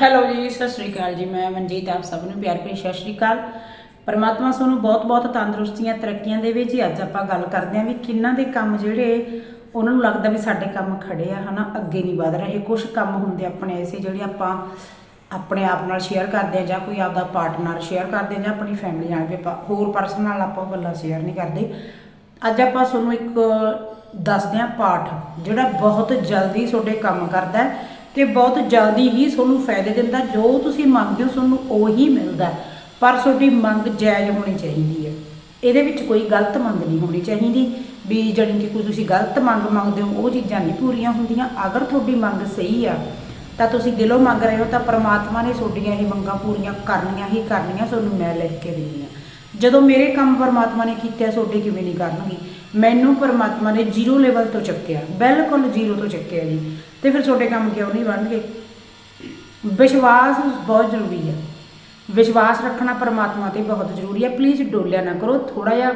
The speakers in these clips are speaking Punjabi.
ਹੈਲੋ ਜੀ, ਸਤਿ ਸ਼੍ਰੀ ਅਕਾਲ ਜੀ। ਮੈਂ ਮਨਜੀਤ, ਆਪ ਸਭ ਨੂੰ ਪਿਆਰ ਭਰੀ ਸਤਿ ਸ਼੍ਰੀ ਅਕਾਲ। ਪਰਮਾਤਮਾ ਤੁਹਾਨੂੰ ਬਹੁਤ-ਬਹੁਤ ਤੰਦਰੁਸਤੀਆਂ, ਤਰੱਕੀਆਂ ਦੇਵੇ ਜੀ। ਅੱਜ ਆਪਾਂ ਗੱਲ ਕਰਦੇ ਹਾਂ ਵੀ ਕਿੰਨਾਂ ਦੇ ਕੰਮ ਜਿਹੜੇ ਉਹਨਾਂ ਨੂੰ ਲੱਗਦਾ ਵੀ ਸਾਡੇ ਕੰਮ ਖੜੇ ਆ, ਹਨਾ? ਅੱਗੇ ਨਹੀਂ ਵਧ ਰਹੇ। ਕੁਝ ਕੰਮ ਹੁੰਦੇ ਆਪਣੇ ਐਸੇ ਜਿਹੜੇ ਆਪਾਂ ਆਪਣੇ ਆਪ ਨਾਲ ਸ਼ੇਅਰ ਕਰਦੇ ਆ ਜਾਂ ਕੋਈ ਆਪਦਾ ਪਾਰਟਨਰ ਸ਼ੇਅਰ ਕਰਦੇ ਆ ਜਾਂ ਆਪਣੀ ਫੈਮਿਲੀ ਨਾਲ ਵੀ ਆਪਾਂ ਹੋਰ ਪਰਸਨ ਨਾਲ ਆਪਾਂ ਉਹ ਗੱਲਾਂ ਸ਼ੇਅਰ ਨਹੀਂ ਕਰਦੇ। ਅੱਜ ਆਪਾਂ ਤੁਹਾਨੂੰ ਇੱਕ ਦੱਸਦੇ ਹਾਂ ਪਾਠ, ਜਿਹੜਾ ਬਹੁਤ ਜਲਦੀ ਤੁਹਾਡੇ ਕੰਮ ਕਰਦਾ ਹੈ। ਤੇ ਬਹੁਤ ਜਲਦੀ ਹੀ ਤੁਹਾਨੂੰ ਫਾਇਦੇ ਦਿੰਦਾ, ਜੋ ਤੁਸੀਂ ਮੰਗਦੇ ਹੋ ਤੁਹਾਨੂੰ ਉਹੀ ਮਿਲਦਾ ਪਰ ਤੁਹਾਡੀ ਮੰਗ ਜਾਇਜ਼ ਹੋਣੀ ਚਾਹੀਦੀ ਹੈ। ਇਹਦੇ ਵਿੱਚ ਕੋਈ ਗਲਤ ਮੰਗ ਨਹੀਂ ਹੋਣੀ ਚਾਹੀਦੀ। ਵੀ ਜਿਹੜੀ ਕਿ ਕੋਈ ਤੁਸੀਂ ਗਲਤ ਮੰਗ ਮੰਗਦੇ ਹੋ, ਉਹ ਚੀਜ਼ਾਂ ਨਹੀਂ ਪੂਰੀਆਂ ਹੁੰਦੀਆਂ। ਅਗਰ ਤੁਹਾਡੀ ਮੰਗ ਸਹੀ ਆ, ਤਾਂ ਤੁਸੀਂ ਦਿਲੋਂ ਮੰਗ ਰਹੇ ਹੋ, ਤਾਂ ਪ੍ਰਮਾਤਮਾ ਨੇ ਤੁਹਾਡੀਆਂ ਇਹ ਮੰਗਾਂ ਪੂਰੀਆਂ ਕਰਨੀਆਂ ਹੀ ਕਰਨੀਆਂ, ਤੁਹਾਨੂੰ ਮੈਂ ਲਿਖ ਕੇ ਦਿੰਦੀ ਹਾਂ। ਜਦੋਂ ਮੇਰੇ ਕੰਮ ਪਰਮਾਤਮਾ ਨੇ ਕੀਤੇ ਆ, ਤੁਹਾਡੇ ਕਿਵੇਂ ਨਹੀਂ ਕਰਨਗੇ? ਮੈਨੂੰ ਪਰਮਾਤਮਾ ਨੇ ਜ਼ੀਰੋ ਲੈਵਲ ਤੋਂ ਚੱਕਿਆ। ਬਿਲਕੁਲ ਜ਼ੀਰੋ ਤੋਂ ਚੱਕਿਆ ਜੀ। ਤੇ ਫਿਰ ਤੁਹਾਡੇ ਕੰਮ ਕਿਉਂ ਨਹੀਂ ਬਣਨਗੇ ਵਿਸ਼ਵਾਸ ਬਹੁਤ ਜ਼ਰੂਰੀ ਹੈ। ਵਿਸ਼ਵਾਸ ਰੱਖਣਾ ਪਰਮਾਤਮਾ ਤੇ ਬਹੁਤ ਜ਼ਰੂਰੀ ਹੈ। ਪਲੀਜ਼ ਡੋਲਿਆ ਨਾ ਕਰੋ। ਥੋੜਾ ਜਿਹਾ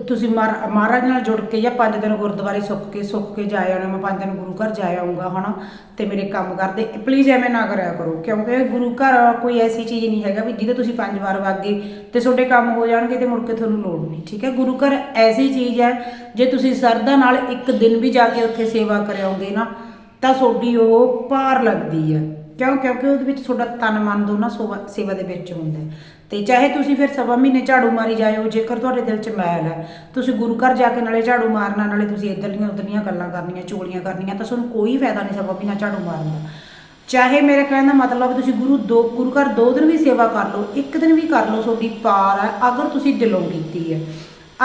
ਤੁਸੀਂ ਮਹਾਰਾ- ਮਹਾਰਾਜ ਨਾਲ ਜੁੜ ਕੇ ਜਾਂ ਪੰਜ ਦਿਨ ਗੁਰਦੁਆਰੇ ਸੁੱਕ ਕੇ ਸੁੱਕ ਕੇ ਜਾ ਆਉਣਾ, ਮੈਂ ਪੰਜ ਦਿਨ ਗੁਰੂ ਘਰ ਜਾ ਆਉਂਗਾ ਹਨਾ? ਤੇ ਮੇਰੇ ਕੰਮ ਕਰਦੇ। ਪਲੀਜ਼ ਐਵੇਂ ਨਾ ਕਰਿਆ ਕਰੋ, ਕਿਉਂਕਿ ਗੁਰੂ ਘਰ ਕੋਈ ਐਸੀ ਚੀਜ਼ ਨਹੀਂ ਹੈਗਾ ਵੀ ਜਿਹਦੇ ਤੁਸੀਂ ਪੰਜ ਵਾਰ ਵਾਗੇ ਤੇ ਤੁਹਾਡੇ ਕੰਮ ਹੋ ਜਾਣਗੇ ਤੇ ਮੁੜ ਕੇ ਤੁਹਾਨੂੰ ਲੋੜ ਨਹੀਂ, ਠੀਕ ਹੈ? ਗੁਰੂ ਘਰ ਐਸੀ ਚੀਜ਼ ਹੈ, ਜੇ ਤੁਸੀਂ ਸਰਦਾ ਨਾਲ ਇੱਕ ਦਿਨ ਵੀ ਜਾ ਕੇ ਉੱਥੇ ਸੇਵਾ ਕਰਿਆਉਂਗੇ ਨਾ, ਤਾਂ ਤੁਹਾਡੀ ਉਹ ਭਾਰ ਲੱਗਦੀ ਹੈ। ਕਿਉਂ? ਕਿਉਂਕਿ ਉਹਦੇ ਵਿੱਚ ਤੁਹਾਡਾ ਤਨ ਮਨ ਦੋਨਾਂ ਸੋਵਾ- ਸੇਵਾ ਦੇ ਵਿੱਚ ਹੁੰਦਾ ਹੈ। ਤੇ ਚਾਹੇ ਤੁਸੀਂ ਫਿਰ ਸਵਾ ਮਹੀਨੇ ਝਾੜੂ ਮਾਰੀ ਜਾਇਓ, ਜੇਕਰ ਤੁਹਾਡੇ ਦਿਲ 'ਚ ਮੈਲ ਹੈ, ਤੁਸੀਂ ਗੁਰੂ ਘਰ ਜਾ ਕੇ ਨਾਲੇ ਝਾੜੂ ਮਾਰਨਾ, ਨਾਲੇ ਤੁਸੀਂ ਇੱਧਰਲੀਆਂ ਉੱਧਰਲੀਆਂ ਗੱਲਾਂ ਕਰਨੀਆਂ, ਚੋਲੀਆਂ ਕਰਨੀਆਂ, ਤਾਂ ਤੁਹਾਨੂੰ ਕੋਈ ਫਾਇਦਾ ਨਹੀਂ ਸਵਾ ਮਹੀਨਾ ਝਾੜੂ ਮਾਰਨ ਦਾ। ਚਾਹੇ ਮੇਰੇ ਕਹਿਣ ਦਾ ਮਤਲਬ ਤੁਸੀਂ ਗੁਰੂ ਦੋ ਗੁਰੂ ਘਰ ਦੋ ਦਿਨ ਵੀ ਸੇਵਾ ਕਰ ਲਓ, ਇੱਕ ਦਿਨ ਵੀ ਕਰ ਲਓ, ਤੁਹਾਡੀ ਪਾਰ ਹੈ, ਅਗਰ ਤੁਸੀਂ ਦਿਲੋਂ ਕੀਤੀ ਹੈ।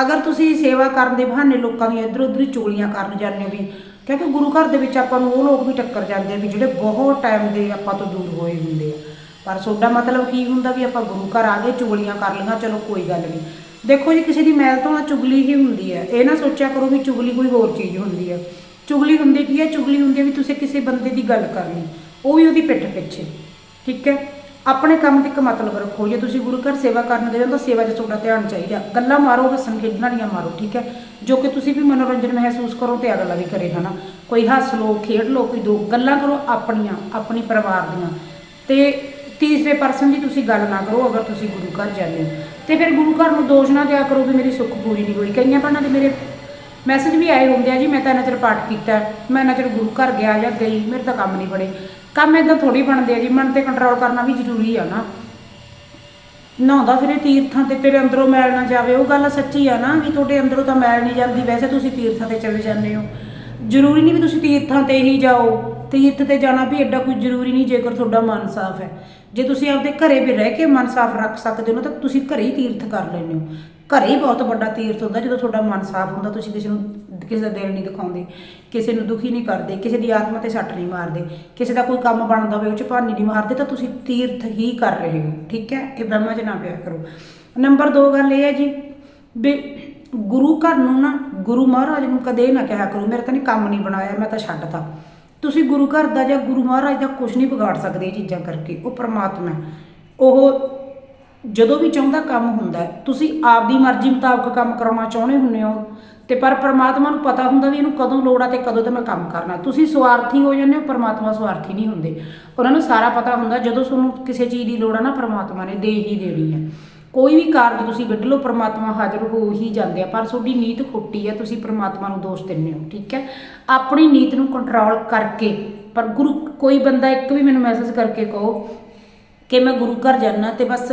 ਅਗਰ ਤੁਸੀਂ ਸੇਵਾ ਕਰਨ ਦੇ ਬਹਾਨੇ ਲੋਕਾਂ ਦੀਆਂ ਇੱਧਰ ਉੱਧਰ ਹੀ ਚੋਲੀਆਂ ਕਰਨ ਜਾਂਦੇ ਹੋ ਵੀ ਕਿਉਂਕਿ ਗੁਰੂ ਘਰ ਦੇ ਵਿੱਚ ਆਪਾਂ ਨੂੰ ਉਹ ਲੋਕ ਵੀ ਟੱਕਰ ਜਾਂਦੇ ਆ ਵੀ ਜਿਹੜੇ ਬਹੁਤ ਟਾਈਮ ਦੇ ਆਪਾਂ ਤੋਂ ਦੂਰ ਹੋਏ ਹੁੰਦੇ ਆ। ਪਰ ਤੁਹਾਡਾ ਮਤਲਬ ਕੀ ਹੁੰਦਾ ਵੀ ਆਪਾਂ ਗੁਰੂ ਘਰ ਆ ਗਏ, ਚੁਗਲੀਆਂ ਕਰ ਲਈਆਂ, ਚਲੋ ਕੋਈ ਗੱਲ ਨਹੀਂ। ਦੇਖੋ ਜੀ, ਕਿਸੇ ਦੀ ਮੈਲ ਤੋਂ ਚੁਗਲੀ ਹੀ ਹੁੰਦੀ ਹੈ ਇਹ ਨਾ ਸੋਚਿਆ ਕਰੋ ਵੀ ਚੁਗਲੀ ਕੋਈ ਹੋਰ ਚੀਜ਼ ਹੁੰਦੀ ਹੈ ਚੁਗਲੀ ਹੁੰਦੀ ਕੀ ਹੈ ਚੁਗਲੀ ਹੁੰਦੀ ਹੈ ਵੀ ਤੁਸੀਂ ਕਿਸੇ ਬੰਦੇ ਦੀ ਗੱਲ ਕਰਨੀ। ਉਹ ਵੀ ਉਹਦੀ ਪਿੱਠ ਪਿੱਛੇ। ਠੀਕ ਹੈ? ਆਪਣੇ ਕੰਮ ਤੇ ਇੱਕ ਮਤਲਬ ਰੱਖੋ। ਜੇ ਤੁਸੀਂ ਗੁਰੂ ਘਰ ਸੇਵਾ ਕਰਨ ਗਏ ਹੋ ਤਾਂ ਸੇਵਾ 'ਚ ਤੁਹਾਡਾ ਧਿਆਨ ਚਾਹੀਦਾ। ਗੱਲਾਂ ਮਾਰੋ, ਹੱਸਣ, ਖੇਡਣ ਵਾਲੀਆਂ ਮਾਰੋ, ਠੀਕ ਹੈ? ਜੋ ਕਿ ਤੁਸੀਂ ਵੀ ਮਨੋਰੰਜਨ ਮਹਿਸੂਸ ਕਰੋ ਤੇ ਅਗਲਾ ਵੀ ਕਰੇ, ਹਨਾ? ਕੋਈ ਹੱਸ ਲੋ, ਖੇਡ ਲੋ, ਕੋਈ ਦੋ, ਗੱਲਾਂ ਕਰੋ ਆਪਣੀਆਂ, ਆਪਣੀ ਪਰਿਵਾਰ ਦੀਆਂ। ਤੇ ਤੀਸਰੇ ਪਰਸਨ ਦੀ ਤੁਸੀਂ ਗੱਲ ਨਾ ਕਰੋ ਅਗਰ ਤੁਸੀਂ ਗੁਰੂ ਘਰ ਜਾਂਦੇ ਹੋ। ਤੇ ਫਿਰ ਗੁਰੂ ਘਰ ਨੂੰ ਦੋਸ਼ ਨਾ ਦਿਆ ਕਰੋ ਵੀ ਮੇਰੀ ਸੁੱਖ ਪੂਰੀ ਨਹੀਂ ਹੋਈ। ਕਈਆਂ ਭੈਣਾਂ ਦੇ ਮੇਰੇ ਮੈਸੇਜ ਵੀ ਆਏ ਹੁੰਦੇ ਆ ਜੀ, ਮੈਂ ਤਾਂ ਇੰਨਾ ਚਿਰ ਪਾਠ ਕੀਤਾ, ਮੈਂ ਇੰਨਾ ਚਿਰ ਗੁਰੂ ਘਰ ਗਿਆ ਜਾਂ ਗਈ, ਮੇਰੇ ਤਾਂ ਕੰਮ ਨਹੀਂ ਬਣੇ। ਕੰਮ ਇਦਾਂ ਥੋੜੀ ਬਣਦੇ ਆ ਜੀ, ਮਨ ਤੇ ਕੰਟਰੋਲ ਕਰਨਾ ਵੀ ਜ਼ਰੂਰੀ ਆ ਨਾ। ਨਹਾਉਂਦਾ ਫਿਰੇ ਤੀਰਥਾਂ ਤੇ, ਤੇਰੇ ਅੰਦਰੋਂ ਮੈਲ ਨਾ ਜਾਵੇ, ਉਹ ਗੱਲ ਸੱਚੀ ਆ ਨਾ, ਵੀ ਤੁਹਾਡੇ ਅੰਦਰੋਂ ਤਾਂ ਮੈਲ ਨਹੀਂ ਜਾਂਦੀ। ਵੈਸੇ ਤੁਸੀਂ ਤੀਰਥਾਂ ਤੇ ਚਲੇ ਜਾਂਦੇ ਹੋ। ਜ਼ਰੂਰੀ ਨਹੀਂ ਵੀ ਤੁਸੀਂ ਤੀਰਥਾਂ ਤੇ ਹੀ ਜਾਓ। ਤੀਰਥ ਤੇ ਜਾਣਾ ਵੀ ਐਡਾ ਕੋਈ ਜ਼ਰੂਰੀ ਨਹੀਂ, ਜੇਕਰ ਤੁਹਾਡਾ ਮਨ ਸਾਫ਼ ਹੈ। ਜੇ ਤੁਸੀਂ ਆਪਦੇ ਘਰੇ ਵੀ ਰਹਿ ਕੇ ਮਨ ਸਾਫ਼ ਰੱਖ ਸਕਦੇ ਹੋ ਨਾ ਤਾਂ ਤੁਸੀਂ ਘਰੇ ਹੀ ਤੀਰਥ ਕਰ ਲੈਂਦੇ ਹੋ। ਘਰੇ ਹੀ ਬਹੁਤ ਵੱਡਾ ਤੀਰਥ ਹੁੰਦਾ, ਜਦੋਂ ਤੁਹਾਡਾ ਮਨ ਸਾਫ਼ ਹੁੰਦਾ, ਤੁਸੀਂ ਕਿਸੇ ਨੂੰ ਕਿਸੇ ਦਾ ਦਿਲ ਨਹੀਂ ਦਿਖਾਉਂਦੇ, ਕਿਸੇ ਨੂੰ ਦੁਖੀ ਨਹੀਂ ਕਰਦੇ, ਕਿਸੇ ਦੀ ਆਤਮਾ ਤੇ ਸੱਟ ਨਹੀਂ ਮਾਰਦੇ, ਕਿਸੇ ਦਾ ਕੋਈ ਕੰਮ ਬਣਦਾ ਹੋਵੇ, ਉਹ ਚ ਭਾਨੀ ਨਹੀਂ ਮਾਰਦੇ, ਤਾਂ ਤੁਸੀਂ ਤੀਰਥ ਹੀ ਕਰ ਰਹੇ ਹੋ, ਠੀਕ ਹੈ? ਇਹ ਬ੍ਰਹਮਾ ਚ ਨਾ ਪਿਆ ਕਰੋ। ਨੰਬਰ 2 ਗੱਲ ਇਹ ਹੈ ਜੀ, ਵੀ ਗੁਰੂ ਘਰ ਨੂੰ ਨਾ, ਗੁਰੂ ਮਹਾਰਾਜ ਨੂੰ ਕਦੇ ਨਾ ਕਿਹਾ ਕਰੋ, ਮੇਰੇ ਤਾਂ ਨਹੀਂ ਕੰਮ ਨਹੀਂ ਬਣਾਇਆ, ਮੈਂ ਤਾਂ ਛੱਡਤਾ। ਤੁਸੀਂ ਗੁਰੂ ਘਰ ਦਾ ਜਾਂ ਗੁਰੂ ਮਹਾਰਾਜ ਦਾ ਕੁਝ ਨਹੀਂ ਵਿਗਾੜ ਸਕਦੇ ਇਹ ਚੀਜ਼ਾਂ ਕਰਕੇ, ਉਹ ਪਰਮਾਤਮਾ ਉਹ ਜਦੋਂ ਵੀ ਚਾਹੁੰਦਾ ਕੰਮ ਹੁੰਦਾ ਹੈ। ਤੁਸੀਂ ਆਪਦੀ ਮਰਜ਼ੀ ਮੁਤਾਬਕ ਕੰਮ ਕਰਾਉਣਾ ਚਾਹੁੰਦੇ ਹੁੰਦੇ ਹੋ। ਤੇ ਪਰ ਪ੍ਰਮਾਤਮਾ ਨੂੰ ਪਤਾ ਹੁੰਦਾ ਵੀ ਇਹਨੂੰ ਕਦੋਂ ਲੋੜ ਆ ਤੇ ਕਦੋਂ ਤੇ ਮੈਂ ਕੰਮ ਕਰਨਾ। ਤੁਸੀਂ ਸਵਾਰਥੀ ਹੋ ਜਾਂਦੇ ਹੋ, ਪ੍ਰਮਾਤਮਾ ਸਵਾਰਥੀ ਨਹੀਂ ਹੁੰਦੇ। ਉਹਨਾਂ ਨੂੰ ਸਾਰਾ ਪਤਾ ਹੁੰਦਾ, ਜਦੋਂ ਤੁਹਾਨੂੰ ਕਿਸੇ ਚੀਜ਼ ਦੀ ਲੋੜ ਆ ਨਾ, ਪ੍ਰਮਾਤਮਾ ਨੇ ਦੇ ਹੀ ਦੇਣੀ ਹੈ। ਕੋਈ ਵੀ ਕਾਰਜ ਤੁਸੀਂ ਕੱਢ ਲਓ, ਪ੍ਰਮਾਤਮਾ ਹਾਜ਼ਰ ਹੋ ਹੀ ਜਾਂਦੇ ਆ। ਪਰ ਤੁਹਾਡੀ ਨੀਤ ਖੋਟੀ ਹੈ ਤੁਸੀਂ ਪ੍ਰਮਾਤਮਾ ਨੂੰ ਦੋਸ਼ ਦਿੰਦੇ ਹੋ, ਠੀਕ ਹੈ? ਆਪਣੀ ਨੀਤ ਨੂੰ ਕੰਟਰੋਲ ਕਰਕੇ, ਪਰ ਗੁਰੂ, ਕੋਈ ਬੰਦਾ ਇੱਕ ਵੀ ਮੈਨੂੰ ਮੈਸੇਜ ਕਰਕੇ ਕਹੋ ਕਿ ਮੈਂ ਗੁਰੂ ਘਰ ਜਾਣਾ ਤੇ ਬਸ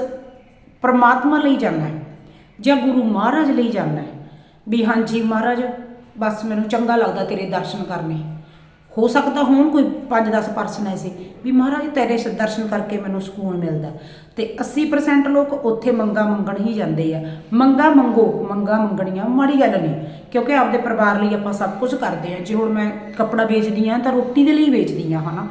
ਪਰਮਾਤਮਾ ਲਈ ਜਾਂਦਾ ਹੈ ਜਾਂ ਗੁਰੂ ਮਹਾਰਾਜ ਲਈ ਜਾਂਦਾ ਹੈ। ਵੀ ਹਾਂਜੀ ਮਹਾਰਾਜ, ਬਸ ਮੈਨੂੰ ਚੰਗਾ ਲੱਗਦਾ ਤੇਰੇ ਦਰਸ਼ਨ ਕਰਨੇ। ਹੋ ਸਕਦਾ ਹੋਣ ਕੋਈ 5-10 ਪਰਸਨ ਐਸੇ, ਵੀ ਮਹਾਰਾਜ ਤੇਰੇ ਸ- ਦਰਸ਼ਨ ਕਰਕੇ ਮੈਨੂੰ ਸਕੂਨ ਮਿਲਦਾ ਤੇ 80% ਲੋਕ ਉੱਥੇ ਮੰਗਾ ਮੰਗਣ ਹੀ ਜਾਂਦੇ ਆ। ਮੰਗਾ ਮੰਗੋ, ਮੰਗਾ ਮੰਗਣੀਆਂ ਮਾੜੀ ਗੱਲ ਨਹੀਂ, ਕਿਉਂਕਿ ਆਪਦੇ ਪਰਿਵਾਰ ਲਈ ਆਪਾਂ ਸਭ ਕੁਝ ਕਰਦੇ ਆ ਜੇ ਹੁਣ ਮੈਂ ਕੱਪੜਾ ਵੇਚਦੀ ਆ ਤਾਂ ਰੋਟੀ ਦੇ ਲਈ ਵੇਚਦੀ ਆ ਹਨਾ?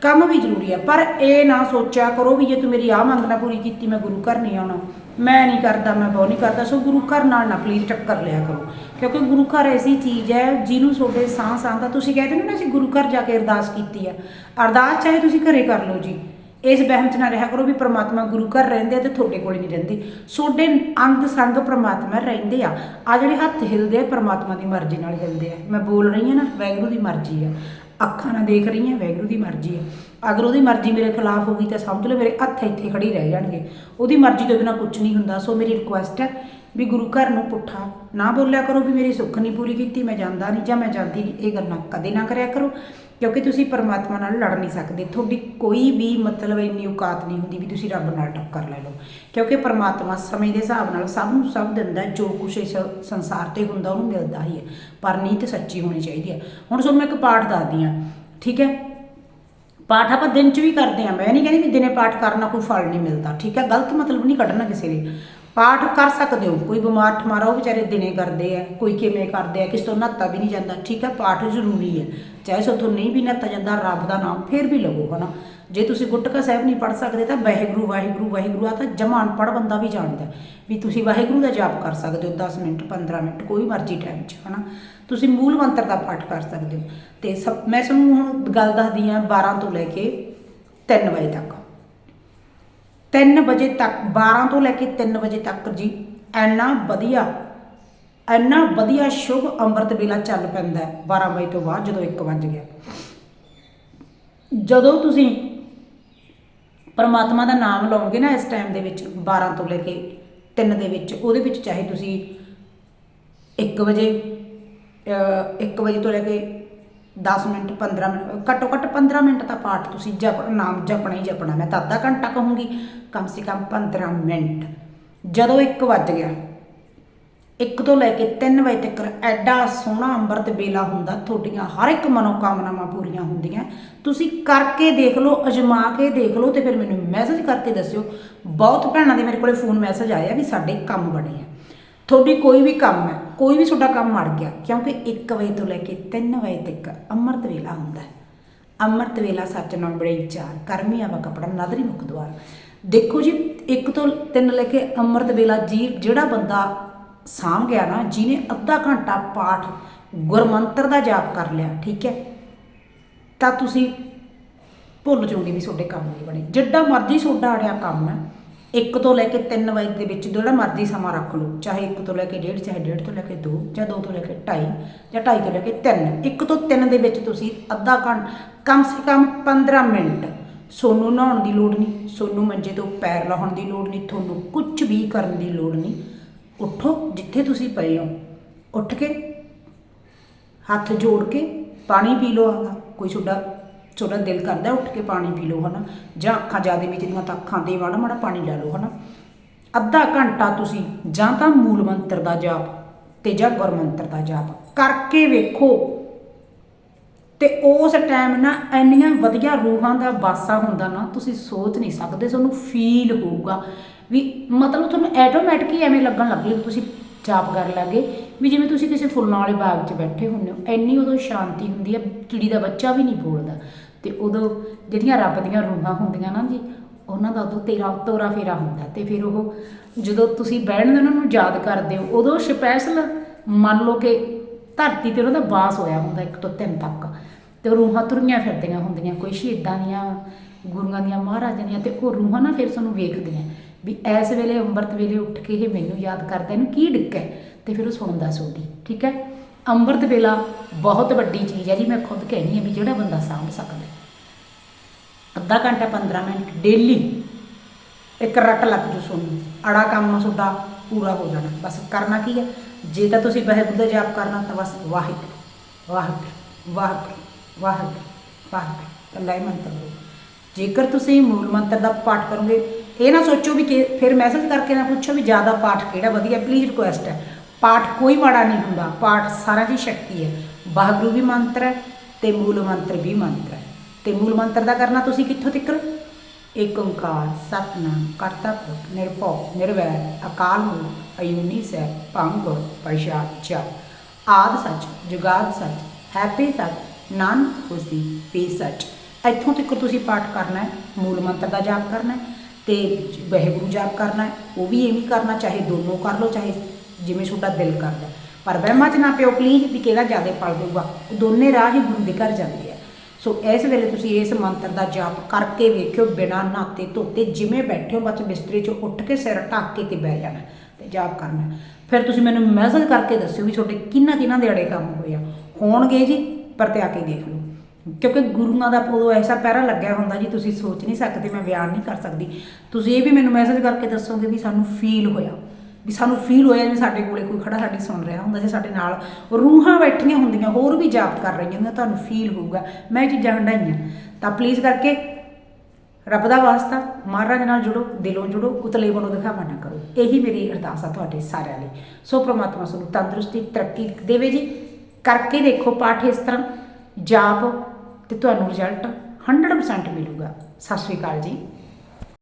ਕੰਮ ਵੀ ਜ਼ਰੂਰੀ ਆ, ਪਰ ਇਹ ਨਾ ਸੋਚਿਆ ਕਰੋ ਵੀ ਜੇ ਤੂੰ ਮੇਰੀ ਆਹ ਮੰਗ ਨਾ ਪੂਰੀ ਕੀਤੀ, ਮੈਂ ਗੁਰੂ ਘਰ ਨਹੀਂ ਆਉਣਾ। ਮੈਂ ਨਹੀਂ ਕਰਦਾ, ਮੈਂ ਬਹੁਤ ਨਹੀਂ ਕਰਦਾ, ਸੋ ਗੁਰੂ ਘਰ ਨਾਲ ਨਾ ਪਲੀਜ਼ ਟੱਕਰ ਲਿਆ ਕਰੋ। ਕਿਉਂਕਿ ਗੁਰੂ ਘਰ ਐਸੀ ਚੀਜ਼ ਹੈ, ਜਿਹਨੂੰ ਤੁਹਾਡੇ ਸਾਹ ਸਾਹ ਦਾ ਤੁਸੀਂ ਕਹਿੰਦੇ ਹੋ ਨਾ, ਅਸੀਂ ਗੁਰੂ ਘਰ ਜਾ ਕੇ ਅਰਦਾਸ ਕੀਤੀ ਆ। ਅਰਦਾਸ ਚਾਹੇ ਤੁਸੀਂ ਘਰੇ ਕਰ ਲਓ ਜੀ, ਇਸ ਵਹਿਮ 'ਚ ਨਾ ਰਿਹਾ ਕਰੋ ਵੀ ਪ੍ਰਮਾਤਮਾ ਗੁਰੂ ਘਰ ਰਹਿੰਦੇ ਆ ਤੇ ਤੁਹਾਡੇ ਕੋਲ ਨਹੀਂ ਰਹਿੰਦੇ। ਤੁਹਾਡੇ ਅੰਗ ਸੰਗ ਪ੍ਰਮਾਤਮਾ ਰਹਿੰਦੇ ਆ। ਆ ਜਿਹੜੇ ਹੱਥ ਹਿਲਦੇ ਆ, ਪ੍ਰਮਾਤਮਾ ਦੀ ਮਰਜ਼ੀ ਨਾਲ ਹਿਲਦੇ ਆ। ਮੈਂ ਬੋਲ ਰਹੀ ਹਾਂ ਨਾ ਵੈਗਰੂ ਦੀ ਮਰਜ਼ੀ ਆ। ਅੱਖਾਂ ਨਾਲ ਦੇਖ ਰਹੀ ਹਾਂ ਵੈਗਰੂ ਦੀ ਮਰਜ਼ੀ ਹੈ। ਅਗਰ ਉਹਦੀ ਮਰਜ਼ੀ ਮੇਰੇ ਖਿਲਾਫ ਹੋ ਗਈ ਤਾਂ ਸਮਝ ਲਓ ਮੇਰੇ ਹੱਥ ਇੱਥੇ ਖੜੀ ਰਹਿ ਜਾਣਗੇ। ਉਹਦੀ ਮਰਜ਼ੀ ਤੋਂ ਬਿਨਾਂ ਕੁਝ ਨਹੀਂ ਹੁੰਦਾ, ਸੋ ਮੇਰੀ ਰਿਕੁਐਸਟ ਹੈ ਵੀ ਗੁਰੂ ਘਰ ਨੂੰ ਪੁੱਠਾ ਨਾ ਬੋਲਿਆ ਕਰੋ ਵੀ ਮੇਰੀ ਸੁੱਖ ਨਹੀਂ ਪੂਰੀ ਕੀਤੀ, ਮੈਂ ਜਾਂਦਾ ਨਹੀਂ ਜਾਂ ਮੈਂ ਜਾਂਦੀ ਨਹੀਂ, ਇਹ ਗੱਲਾਂ ਕਦੇ ਨਾ ਕਰਿਆ ਕਰੋ। ਕਿਉਂਕਿ ਤੁਸੀਂ ਪਰਮਾਤਮਾ ਨਾਲ ਲੜ ਨਹੀਂ ਸਕਦੇ। ਤੁਹਾਡੀ ਕੋਈ ਵੀ ਮਤਲਬ ਇੰਨੀ ਔਕਾਤ ਨਹੀਂ ਹੁੰਦੀ ਵੀ ਤੁਸੀਂ ਰੱਬ ਨਾਲ ਟੱਕਰ ਲੈ ਲਓ। ਕਿਉਂਕਿ ਪਰਮਾਤਮਾ ਸਮੇਂ ਦੇ ਹਿਸਾਬ ਨਾਲ ਸਭ ਨੂੰ ਸਭ ਦਿੰਦਾ ਜੋ ਕੁਛ ਇਸ ਸੰਸਾਰ ਤੇ ਹੁੰਦਾ ਉਹਨੂੰ ਮਿਲਦਾ ਹੀ ਹੈ। ਪਰ ਨੀਤ ਸੱਚੀ ਹੋਣੀ ਚਾਹੀਦੀ ਹੈ। ਹੁਣ ਤੁਹਾਨੂੰ ਮੈਂ ਇੱਕ ਪਾਠ ਦੱਸਦੀ ਹਾਂ, ਠੀਕ ਹੈ? ਪਾਠ ਆਪਾਂ ਦਿਨ ਚ ਵੀ ਕਰਦੇ ਆ ਮੈਂ ਨਹੀਂ ਕਹਿੰਦੀ ਵੀ ਦਿਨੇ ਪਾਠ ਕਰਨਾ ਕੋਈ ਫਲ ਨਹੀਂ ਮਿਲਦਾ, ਠੀਕ ਹੈ? ਗਲਤ ਮਤਲਬ ਨਹੀਂ ਕੱਢਣਾ ਕਿਸੇ ਲਈ। ਪਾਠ ਕਰ ਸਕਦੇ ਹੋ। ਕੋਈ ਬਿਮਾਰ ਠਮਾਰਾ, ਉਹ ਵਿਚਾਰੇ ਦਿਨੇ ਕਰਦੇ ਆ, ਕੋਈ ਕਿਵੇਂ ਕਰਦੇ ਆ, ਕਿਸ ਤੋਂ ਨਹਾਤਾ ਵੀ ਨਹੀਂ ਜਾਂਦਾ। ਠੀਕ ਹੈ ਪਾਠ ਜ਼ਰੂਰੀ ਹੈ ਚਾਹੇ ਸੋਥੋਂ ਨਹੀਂ ਵੀ ਨਹਾਤਾ ਜਾਂਦਾ, ਰੱਬ ਦਾ ਨਾਮ ਫੇਰ ਵੀ ਲਵੋ, ਹਨਾ। ਜੇ ਤੁਸੀਂ ਗੁਟਕਾ ਸਾਹਿਬ ਨਹੀਂ ਪੜ ਸਕਦੇ ਤਾਂ ਵਾਹਿਗੁਰੂ ਵਾਹਿਗੁਰੂ ਵਾਹਿਗੁਰੂ, ਆ ਤਾਂ ਜਮਾ ਅਨਪੜ੍ਹ ਬੰਦਾ ਵੀ ਜਾਣਦਾ ਵੀ ਤੁਸੀਂ ਵਾਹਿਗੁਰੂ ਦਾ ਜਾਪ ਕਰ ਸਕਦੇ ਹੋ 10 ਮਿੰਟ 15 ਮਿੰਟ, ਕੋਈ ਮਰਜ਼ੀ ਟਾਈਮ 'ਚ, ਹਨਾ। ਤੁਸੀਂ ਮੂਲ ਮੰਤਰ ਦਾ ਪਾਠ ਕਰ ਸਕਦੇ ਹੋ। ਤੇ ਸਭ, ਮੈਂ ਤੁਹਾਨੂੰ ਹੁਣ ਗੱਲ ਦੱਸਦੀ ਹਾਂ 12 ਤੋਂ ਲੈ ਕੇ 3 ਵਜੇ ਤੱਕ। 3 ਵਜੇ ਤੱਕ 12 ਤੋਂ ਲੈ ਕੇ 3 ਵਜੇ ਤੱਕ ਜੀ ਐਨਾ ਵਧੀਆ ਐਨਾ ਵਧੀਆ ਸ਼ੁਭ ਅੰਮ੍ਰਿਤ ਵੇਲਾ ਚੱਲ ਪੈਂਦਾ ਹੈ 12 ਵਜੇ ਤੋਂ ਬਾਅਦ ਜਦੋਂ 1 ਵਜ ਗਿਆ। ਜਦੋਂ ਤੁਸੀਂ ਪਰਮਾਤਮਾ ਦਾ ਨਾਮ ਲਓਗੇ ਨਾ ਇਸ ਟਾਈਮ ਦੇ ਵਿੱਚ 12 ਤੋਂ ਲੈ ਕੇ 3 ਦੇ ਵਿੱਚ, ਉਹਦੇ ਵਿੱਚ ਚਾਹੇ ਤੁਸੀਂ 1 ਵਜੇ 1 ਵਜੇ ਤੋਂ ਲੈ ਕੇ 10 ਮਿੰਟ 15 ਮਿੰਟ ਘੱਟੋ ਘੱਟ 15 ਮਿੰਟ ਦਾ ਪਾਠ ਤੁਸੀਂ ਜਪ, ਨਾਮ ਜਪਣਾ ਹੀ ਜਪਣਾ। ਮੈਂ ਤਾਂ ਅੱਧਾ ਘੰਟਾ ਕਹੂੰਗੀ, ਕਮ ਸੇ ਕਮ 15 ਮਿੰਟ। ਜਦੋਂ 1 ਵੱਜ ਗਿਆ 1 ਤੋਂ ਲੈ ਕੇ 3 ਵਜੇ ਤੱਕ ਐਡਾ ਸੋਹਣਾ ਅੰਮ੍ਰਿਤ ਵੇਲਾ ਹੁੰਦਾ, ਤੁਹਾਡੀਆਂ ਹਰ ਇੱਕ ਮਨੋਕਾਮਨਾਵਾਂ ਪੂਰੀਆਂ ਹੁੰਦੀਆਂ। ਤੁਸੀਂ ਕਰਕੇ ਦੇਖ ਲਓ, ਅਜਮਾ ਕੇ ਦੇਖ ਲਓ ਤੇ ਫਿਰ ਮੈਨੂੰ ਮੈਸੇਜ ਕਰਕੇ ਦੱਸਿਓ। ਬਹੁਤ ਭੈਣਾਂ ਦੇ ਮੇਰੇ ਕੋਲੇ ਫੋਨ ਮੈਸੇਜ ਆਇਆ ਵੀ ਸਾਡੇ ਕੰਮ ਬਣੇ ਆ। ਤੁਹਾਡੀ ਕੋਈ ਵੀ ਕੰਮ ਹੈ, ਕੋਈ ਵੀ ਤੁਹਾਡਾ ਕੰਮ ਅੜ ਗਿਆ, ਕਿਉਂਕਿ 1 ਵਜੇ ਤੋਂ ਲੈ ਕੇ 3 ਵਜੇ ਤੱਕ ਅੰਮ੍ਰਿਤ ਵੇਲਾ ਹੁੰਦਾ ਹੈ। ਅੰਮ੍ਰਿਤ ਵੇਲਾ ਸੱਚ ਨਾਲ ਬੜੇ ਵਿਚਾਰ, ਕਰਮੀ ਆਵਾ ਕਪੜਾ, ਨਦਰੀ ਮੁਖ ਦੁਆਰ। ਦੇਖੋ ਜੀ 1 ਤੋਂ 3 ਲੈ ਕੇ ਅੰਮ੍ਰਿਤ ਵੇਲਾ ਜੀ, ਜਿਹੜਾ ਬੰਦਾ ਸਾਂਭ ਗਿਆ ਨਾ, ਜਿਹਨੇ ਅੱਧਾ ਘੰਟਾ ਪਾਠ ਗੁਰਮੰਤਰ ਦਾ ਜਾਪ ਕਰ ਲਿਆ, ਠੀਕ ਹੈ, ਤਾਂ ਤੁਸੀਂ ਭੁੱਲ ਜਾਓਗੇ ਵੀ ਤੁਹਾਡੇ ਕੰਮ ਨਹੀਂ ਬਣੇ। ਜਿੱਡਾ ਮਰਜ਼ੀ ਤੁਹਾਡਾ ਅੜਿਆ ਕੰਮ ਹੈ 1 ਤੋਂ ਲੈ ਕੇ 3 ਵਜੇ ਦੇ ਵਿੱਚ ਜਿਹੜਾ ਮਰਜ਼ੀ ਸਮਾਂ ਰੱਖ ਲਓ, ਚਾਹੇ 1 ਤੋਂ ਲੈ ਕੇ 1.5 ਚਾਹੇ 1.5 ਤੋਂ ਲੈ ਕੇ 2 ਜਾਂ 2 ਤੋਂ ਲੈ ਕੇ 2.5 ਜਾਂ 2.5 ਤੋਂ ਲੈ ਕੇ 3 1 ਤੋਂ 3 ਦੇ ਵਿੱਚ ਤੁਸੀਂ ਅੱਧਾ ਘੰਟਾ, ਕਮ ਸੇ ਕਮ 15 ਮਿੰਟ ਸੋਨੂੰ ਨਹਾਉਣ ਦੀ ਲੋੜ ਨਹੀਂ, ਸੋਨੂੰ ਮੰਜੇ ਤੋਂ ਪੈਰ ਲਾਉਣ ਦੀ ਲੋੜ ਨਹੀਂ, ਤੁਹਾਨੂੰ ਕੁਝ ਵੀ ਕਰਨ ਦੀ ਲੋੜ ਨਹੀਂ। ਉੱਠੋ ਜਿੱਥੇ ਤੁਸੀਂ ਪਏ ਹੋ। ਉੱਠ ਕੇ ਹੱਥ ਜੋੜ ਕੇ ਪਾਣੀ ਪੀ ਲਓ ਆਪਦਾ। ਕੋਈ ਤੁਹਾਡਾ ਤੁਹਾਡਾ ਦਿਲ ਕਰਦਾ, ਉੱਠ ਕੇ ਪਾਣੀ ਪੀ ਲਓ ਹਨਾ। ਜਾਂ ਅੱਖਾਂ ਜ਼ਿਆਦਾ ਵਿਚਦੀਆਂ ਤਾਂ ਅੱਖਾਂ ਦੇ ਮਾੜਾ ਮਾੜਾ ਪਾਣੀ ਲੈ ਲਓ ਹਨਾ। ਅੱਧਾ ਘੰਟਾ ਤੁਸੀਂ ਜਾਂ ਤਾਂ ਮੂਲ ਮੰਤਰ ਦਾ ਜਾਪ ਤੇ ਜਾਂ ਗੁਰ ਮੰਤਰ ਦਾ ਜਾਪ ਕਰਕੇ ਵੇਖੋ। ਤੇ ਉਸ ਟਾਈਮ ਨਾ ਇੰਨੀਆਂ ਵਧੀਆ ਰੂਹਾਂ ਦਾ ਵਾਸਾ ਹੁੰਦਾ ਨਾ, ਤੁਸੀਂ ਸੋਚ ਨਹੀਂ ਸਕਦੇ, ਤੁਹਾਨੂੰ ਫੀਲ ਹੋਊਗਾ। ਵੀ ਮਤਲਬ ਤੁਹਾਨੂੰ ਆਟੋਮੈਟਿਕ ਹੀ ਐਵੇਂ ਲੱਗਣ ਲੱਗ ਵੀ ਤੁਸੀਂ ਜਾਪ ਕਰਨ ਲੱਗੇ। ਵੀ ਜਿਵੇਂ ਤੁਸੀਂ ਕਿਸੇ ਫੁੱਲਾਂ ਵਾਲੇ ਬਾਗ 'ਚ ਬੈਠੇ ਹੁੰਦੇ ਹੋ, ਇੰਨੀ ਉਦੋਂ ਸ਼ਾਂਤੀ ਹੁੰਦੀ ਹੈ, ਚਿੜੀ ਦਾ ਬੱਚਾ ਵੀ ਨਹੀਂ ਬੋਲਦਾ। ਤੇ ਉਦੋਂ ਜਿਹੜੀਆਂ ਰੱਬ ਦੀਆਂ ਰੂਹਾਂ ਹੁੰਦੀਆਂ ਨਾ ਜੀ, ਉਹਨਾਂ ਦਾ ਉਦੋਂ ਤੇਰਾ ਤੋਰਾ ਫੇਰਾ ਹੁੰਦਾ ਤੇ ਫਿਰ ਉਹ ਜਦੋਂ ਤੁਸੀਂ ਬਹਿਣ ਦੇ ਉਹਨਾਂ ਨੂੰ ਯਾਦ ਕਰਦੇ ਹੋ, ਉਦੋਂ ਸਪੈਸ਼ਲ ਮੰਨ ਲਓ ਕਿ ਧਰਤੀ ਤੇ ਉਹਨਾਂ ਦਾ ਵਾਸ ਹੋਇਆ ਹੁੰਦਾ ਇੱਕ ਤੋਂ ਤਿੰਨ ਤੱਕ ਤੇ ਉਹ ਰੂਹਾਂ ਤੁਰੀਆਂ ਫਿਰਦੀਆਂ ਹੁੰਦੀਆਂ, ਕੋਈ ਸ਼ਹੀਦਾਂ ਦੀਆਂ, ਗੁਰੂਆਂ ਦੀਆਂ, ਮਹਾਰਾਜਾਂ ਦੀਆਂ ਤੇ ਉਹ ਰੂਹਾਂ ਨਾ ਫਿਰ ਤੁਹਾਨੂੰ ਵੇਖਦੀਆਂ ਵੀ ਐਸ ਵੇਲੇ ਅੰਮ੍ਰਿਤ ਵੇਲੇ ਉੱਠ ਕੇ ਇਹ ਮੈਨੂੰ ਯਾਦ ਕਰਦਾ, ਇਹਨੂੰ ਕੀ ਡਿੱਕਾ ਹੈ ਤੇ ਫਿਰ ਉਹ ਸੁਣਦਾ ਸੋਡੀ ਠੀਕ ਹੈ? ਅੰਮ੍ਰਿਤ ਵੇਲਾ ਬਹੁਤ ਵੱਡੀ ਚੀਜ਼ ਹੈ ਜੀ, ਮੈਂ ਖੁਦ ਕਹਿਣੀ ਹੈ ਵੀ ਜਿਹੜਾ ਬੰਦਾ ਸਾਂਭ ਸਕਦਾ ਅੱਧਾ ਘੰਟਾ 15 ਮਿੰਟ ਡੇਲੀ ਇੱਕ ਰੱਟ ਲੱਗ ਜੂ ਸੋਨੂੰ। ਅੜਾ ਕੰਮ ਤੁਹਾਡਾ, ਪੂਰਾ ਹੋ ਜਾਣਾ। ਬਸ ਕਰਨਾ ਕੀ ਹੈ ਜੇ ਤਾਂ ਤੁਸੀਂ ਵਾਹਿਗੁਰੂ ਦਾ ਜਾਪ ਕਰਨਾ, ਤਾਂ ਬਸ ਵਾਹਿਗੁਰੂ ਵਾਹਿਗੁਰੂ ਵਾਹਿਗੁਰੂ ਵਾਹਿਗੁਰੂ ਵਾਹਿਗੁਰੂ, ਅੱਲਾਹ ਮੰਤਰ ਲਓ। ਜੇਕਰ ਤੁਸੀਂ ਮੂਲ ਮੰਤਰ ਦਾ ਪਾਠ ਕਰੋਗੇ, ਇਹ ਨਾ ਸੋਚੋ ਵੀ ਕਿ ਫਿਰ ਮੈਸੇਜ ਕਰਕੇ ਨਾ ਪੁੱਛੋ ਵੀ ਜ਼ਿਆਦਾ ਪਾਠ ਕਿਹੜਾ ਵਧੀਆ ਪਲੀਜ਼ ਰਿਕੁਐਸਟ ਹੈ। ਪਾਠ ਕੋਈ ਮਾੜਾ ਨਹੀਂ ਹੁੰਦਾ, ਪਾਠ ਸਾਰਾ ਦੀ ਸ਼ਕਤੀ ਹੈ। ਵਾਹਿਗੁਰੂ ਵੀ ਮੰਤਰ ਹੈ ਤੇ ਮੂਲ ਮੰਤਰ ਵੀ ਮੰਤਰ ਹੈ। ਤੇ ਮੂਲ ਮੰਤਰ ਦਾ ਕਰਨਾ ਤੁਸੀਂ ਕਿੱਥੋਂ ਤੱਕ? ਏਕ ਓੰਕਾਰ, ਸਤਨਾਮ ਕਰਤਾ ਪੁਰਖ ਨਿਰਭਉ, ਨਿਰਵੈਰ, ਅਕਾਲ ਮੂਰਤ, ਅਯੂਨੀ ਸੈ ਭੰਗੁਰ, ਪ੍ਰਸਾਦ ਚ ਆਦ ਸੱਚ, ਜੁਗਾਦ ਸੱਚ, ਹੈਪੀ ਸੱਚ, ਨਾਨਕ ਖੁਸ਼ੀ ਪੀ ਸੱਚ। ਇੱਥੋਂ ਤੱਕ ਤੁਸੀਂ ਪਾਠ ਕਰਨਾ ਹੈ, ਮੂਲ ਮੰਤਰ ਦਾ ਜਾਪ ਕਰਨਾ ਹੈ ਤੇ ਵਾਹਿਗੁਰੂ ਜਾਪ ਕਰਨਾ ਹੈ, ਉਹ ਵੀ ਐਵੇਂ ਹੀ ਕਰਨਾ, ਚਾਹੇ ਦੋਨੋਂ ਕਰ ਲਓ, ਚਾਹੇ ਜਿਵੇਂ ਤੁਹਾਡਾ ਦਿਲ ਕਰਦਾ। ਪਰ ਵਹਿਮਾਂ 'ਚ ਨਾ ਪਿਓ ਪਲੀਜ਼ ਵੀ ਕਿਹੜਾ ਜ਼ਿਆਦਾ ਫਲ ਦੇਊਗਾ। ਉਹ ਦੋਨੇ ਰਾਹ ਹੀ ਗੁਰੂ ਦੇ ਘਰ ਜਾਂਦੇ ਸੋ ਇਸ ਵੇਲੇ ਤੁਸੀਂ ਇਸ ਮੰਤਰ ਦਾ ਜਾਪ ਕਰਕੇ ਵੇਖਿਓ, ਬਿਨਾਂ ਨਹਾਤੇ ਧੋਤੇ ਜਿਵੇਂ ਬੈਠੇ ਹੋ, ਬਸ ਬਿਸਤਰੇ 'ਚੋਂ ਉੱਠ ਕੇ ਸਿਰ ਢੱਕ ਕੇ ਤੇ ਬਹਿ ਜਾਣਾ ਤੇ ਜਾਪ ਕਰਨਾ। ਫਿਰ ਤੁਸੀਂ ਮੈਨੂੰ ਮੈਸੇਜ ਕਰਕੇ ਦੱਸਿਓ ਵੀ ਤੁਹਾਡੇ ਕਿੰਨਾ ਕਿੰਨਾ ਦੇ ਅੜੇ ਕੰਮ ਹੋਏ ਆ। ਹੋਣਗੇ ਜੀ, ਪਰ ਤੇ ਆ ਕੇ ਦੇਖ ਲਓ। ਕਿਉਂਕਿ ਗੁਰੂਆਂ ਦਾ ਉਦੋਂ ਐਸਾ ਪਹਿਰਾ ਲੱਗਿਆ ਹੁੰਦਾ ਜੀ, ਤੁਸੀਂ ਸੋਚ ਨਹੀਂ ਸਕਦੇ, ਮੈਂ ਬਿਆਨ ਨਹੀਂ ਕਰ ਸਕਦੀ। ਤੁਸੀਂ ਇਹ ਵੀ ਮੈਨੂੰ ਮੈਸੇਜ ਕਰਕੇ ਦੱਸੋਗੇ ਵੀ ਸਾਨੂੰ ਫੀਲ ਹੋਇਆ। ਵੀ ਸਾਨੂੰ ਫੀਲ ਹੋਇਆ ਜਿਵੇਂ ਸਾਡੇ ਕੋਲੇ ਕੋਈ ਖੜਾ ਸਾਡੀ ਸੁਣ ਰਿਹਾ ਹੁੰਦਾ ਸੀ, ਸਾਡੇ ਨਾਲ। ਰੂਹਾਂ ਬੈਠੀਆਂ ਹੁੰਦੀਆਂ, ਹੋਰ ਵੀ ਜਾਪ ਕਰ ਰਹੀਆਂ ਹੁੰਦੀਆਂ, ਤੁਹਾਨੂੰ ਫੀਲ ਹੋਊਗਾ। ਮੈਂ ਇਹ ਚੀਜ਼ਾਂ ਹੰਡਾਈਆਂ ਤਾਂ ਪਲੀਜ਼ ਕਰਕੇ ਰੱਬ ਦਾ ਵਾਸਤਾ, ਮਹਾਰਾਜ ਨਾਲ ਜੁੜੋ, ਦਿਲੋਂ ਜੁੜੋ, ਉਤਲੇ ਬਣੋ ਦਿਖਾਵਾ ਨਾ ਕਰੋ। ਇਹੀ ਮੇਰੀ ਅਰਦਾਸ ਆ ਤੁਹਾਡੇ ਸਾਰਿਆਂ ਲਈ। ਸੋ ਪ੍ਰਮਾਤਮਾ ਤੁਹਾਨੂੰ ਤੰਦਰੁਸਤੀ, ਤਰੱਕੀ ਦੇਵੇ ਜੀ। ਕਰਕੇ ਦੇਖੋ ਪਾਠ ਇਸ ਤਰ੍ਹਾਂ। ਜਾਪ ਤੇ ਤੁਹਾਨੂੰ ਰਿਜ਼ਲਟ 100% ਮਿਲੂਗਾ। ਸਤਿ ਸ਼੍ਰੀ ਅਕਾਲ ਜੀ।